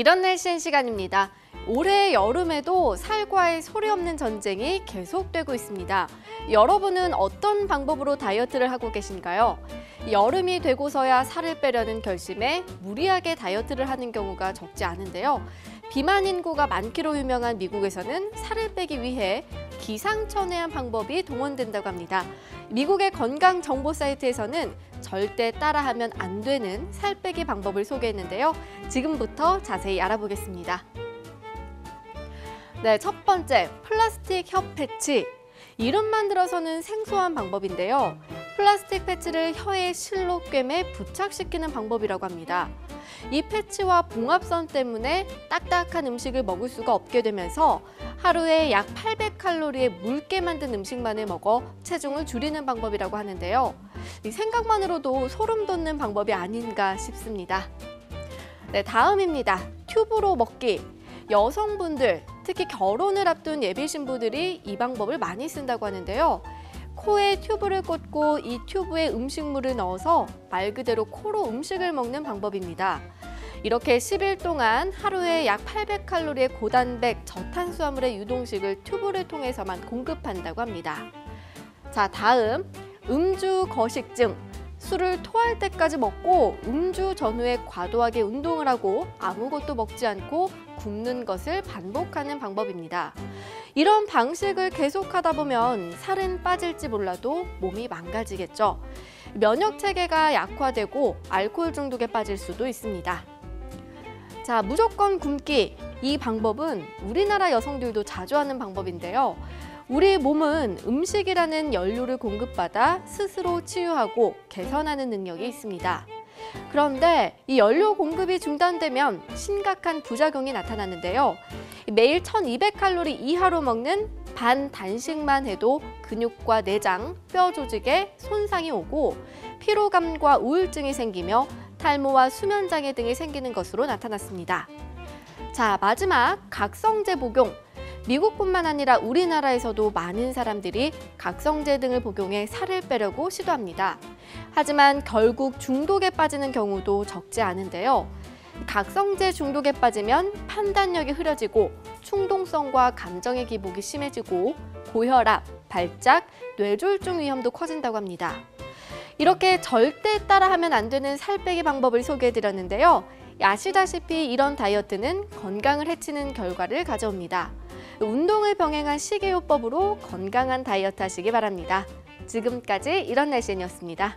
이런 날씨인 시간입니다. 올해 여름에도 살과의 소리 없는 전쟁이 계속되고 있습니다. 여러분은 어떤 방법으로 다이어트를 하고 계신가요? 여름이 되고서야 살을 빼려는 결심에 무리하게 다이어트를 하는 경우가 적지 않은데요. 비만 인구가 많기로 유명한 미국에서는 살을 빼기 위해 기상천외한 방법이 동원된다고 합니다. 미국의 건강 정보 사이트에서는 절대 따라하면 안 되는 살 빼기 방법을 소개했는데요. 지금부터 자세히 알아보겠습니다. 네, 첫 번째, 플라스틱 혀 패치. 이름만 들어서는 생소한 방법인데요. 플라스틱 패치를 혀에 실로 꿰매 부착시키는 방법이라고 합니다. 이 패치와 봉합선 때문에 딱딱한 음식을 먹을 수가 없게 되면서 하루에 약 800칼로리의 묽게 만든 음식만을 먹어 체중을 줄이는 방법이라고 하는데요. 이 생각만으로도 소름 돋는 방법이 아닌가 싶습니다. 네, 다음입니다. 튜브로 먹기. 여성분들, 특히 결혼을 앞둔 예비 신부들이 이 방법을 많이 쓴다고 하는데요. 코에 튜브를 꽂고 이 튜브에 음식물을 넣어서 말 그대로 코로 음식을 먹는 방법입니다. 이렇게 10일 동안 하루에 약 800칼로리의 고단백 저탄수화물의 유동식을 튜브를 통해서만 공급한다고 합니다. 자, 다음 음주 거식증. 술을 토할 때까지 먹고 음주 전후에 과도하게 운동을 하고 아무것도 먹지 않고 굶는 것을 반복하는 방법입니다. 이런 방식을 계속하다 보면 살은 빠질지 몰라도 몸이 망가지겠죠. 면역 체계가 약화되고 알코올 중독에 빠질 수도 있습니다. 자, 무조건 굶기. 이 방법은 우리나라 여성들도 자주 하는 방법인데요. 우리 몸은 음식이라는 연료를 공급받아 스스로 치유하고 개선하는 능력이 있습니다. 그런데 이 연료 공급이 중단되면 심각한 부작용이 나타나는데요. 매일 1200칼로리 이하로 먹는 반 단식만 해도 근육과 내장, 뼈 조직에 손상이 오고 피로감과 우울증이 생기며 탈모와 수면장애 등이 생기는 것으로 나타났습니다. 자, 마지막 각성제 복용. 미국뿐만 아니라 우리나라에서도 많은 사람들이 각성제 등을 복용해 살을 빼려고 시도합니다. 하지만 결국 중독에 빠지는 경우도 적지 않은데요. 각성제 중독에 빠지면 판단력이 흐려지고 충동성과 감정의 기복이 심해지고 고혈압, 발작, 뇌졸중 위험도 커진다고 합니다. 이렇게 절대 따라하면 안 되는 살 빼기 방법을 소개해드렸는데요. 아시다시피 이런 다이어트는 건강을 해치는 결과를 가져옵니다. 운동을 병행한 식이요법으로 건강한 다이어트 하시기 바랍니다. 지금까지 이런 날씨였습니다.